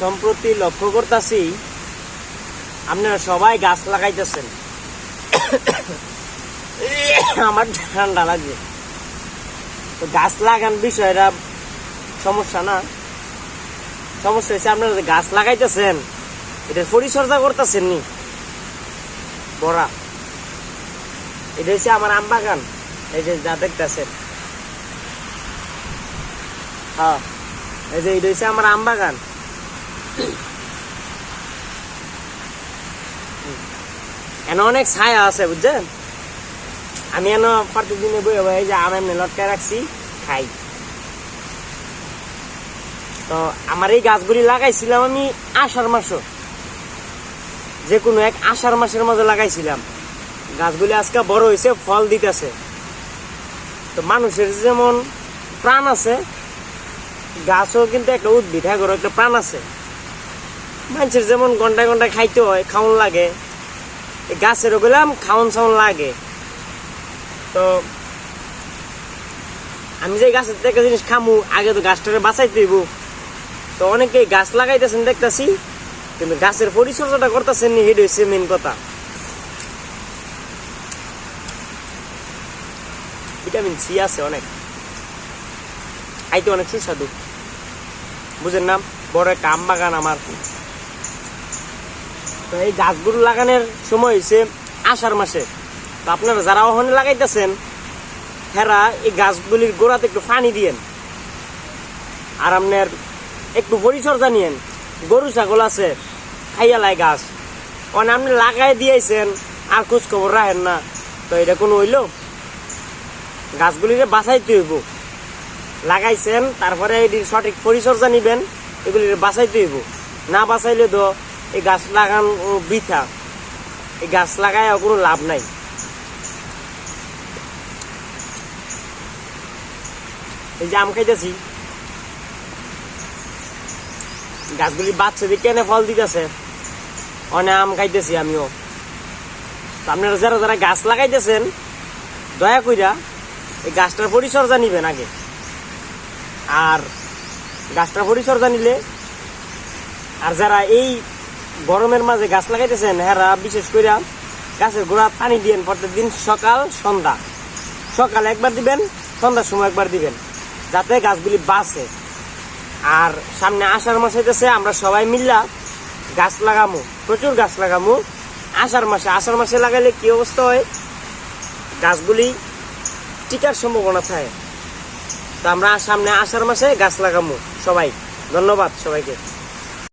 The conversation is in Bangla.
সম্প্রতি লক্ষ্য করতেছি, আপনারা সবাই গাছ লাগাইতেছেন। আমার ঠান্ডা লাগে তো গাছ লাগান বিষয়টা সমস্যা না। সমস্যা হচ্ছে আপনারা গাছ লাগাইতেছেন, এটা পরিচর্যা করতেছেন নি বড়া। এটা হচ্ছে আমার আম বাগান এই যে যা দেখতেছেন। হ্যাঁ। এই যে এটা হচ্ছে আমার আম বাগান এনে অনেক ছায়া আছে, বুঝছেন? আমি এনে প্রতিদিনে বই এই যে আম এমনি রাখছি, খাই। তো আমার এই গাছগুলি লাগাইছিলাম আমি আষাঢ় মাসও যে কোনো এক আষাঢ় মাসের মধ্যে লাগাইছিলাম। গাছগুলি আজকে বড় হয়েছে, ফল দিতেছে। তো মানুষের যেমন প্রাণ আছে, গাছও কিন্তু একটা উদ্ভিদ হ্যাঁ একটা প্রাণ আছে। মানুষের যেমন ঘন্টায় ঘন্টায় খাইতে হয়, খাওন লাগে। গাছের গাছেরও গেলাম খাওন ছাউন লাগে। তো আমি যে গাছের একটা জিনিস খামু, আগে তো গাছটাকে বাঁচাইতে হইব। তো অনেকেই গাছ লাগাইতেছেন, দেখতাছি। কিন্তু গাছের পরিচর্যাটা করতেছেন নি হেড হচ্ছে মেন কথা। ভিটামিন সি আছে অনেক। খাইতে অনেক সুস্বাদু। বুঝেন না, বড় একটা আম বাগান আমার। তো এই গাছগুলো লাগানোর সময় হয়েছে আষাঢ় মাসে। তো আপনারা যারা ওখানে লাগাইতেছেন, হেরা এই গাছগুলির গোড়াতে একটু পানি দিয়েন। আর আপনার একটু পরিচর্যা নিয়েন। গরু, ছাগল আছে, খাইয়া লাই গাছ। অনেক আপনি লাগাই দিয়েছেন, আর খোঁজ খবর রাখেন না। তো এটা কোনো হইল? গাছগুলিকে বাঁচাইতে হইব। লাগাইছেন, তারপরে এটির সঠিক পরিচর্যা নিবেন, এগুলির বাঁচাইতে হইব। না বাঁচাইলে তো এই গাছ লাগান বৃথা। এই গাছ লাগায় কোনো লাভ নাই। এই যে আম খাইতেছি। গাছগুলি বাচ্চা দিয়ে কেনে ফল দিতেছে। অনেক আম খাইতেছি আমিও। আপনারা যারা যারা গাছ লাগাইতেছেন, দয়া কইরা এই গাছটার পরিচর্যা নিবেন আগে। আর গাছটার পরিচর্যা নিলে, আর যারা এই গরমের মাঝে গাছ লাগাইতেছেন, হেরা বিশেষ করে গাছের গোড়া পানি দিবেন প্রত্যেকদিন সকাল, সন্ধ্যা। সকাল একবার দিবেন, সন্ধ্যার সময় একবার দিবেন, যাতে গাছগুলি বাঁচে। আর সামনে আষাঢ় মাস হইতেছে, আমরা সবাই মিল্লা গাছ লাগামু, প্রচুর গাছ লাগামু। আষাঢ় মাসে আষাঢ় মাসে লাগাইলে কি অবস্থা হয়? গাছগুলি টিকার সম্ভাবনা থাকে। তো আমরা সামনে আষাঢ় মাসে গাছ লাগামু, সবাই। ধন্যবাদ সবাইকে।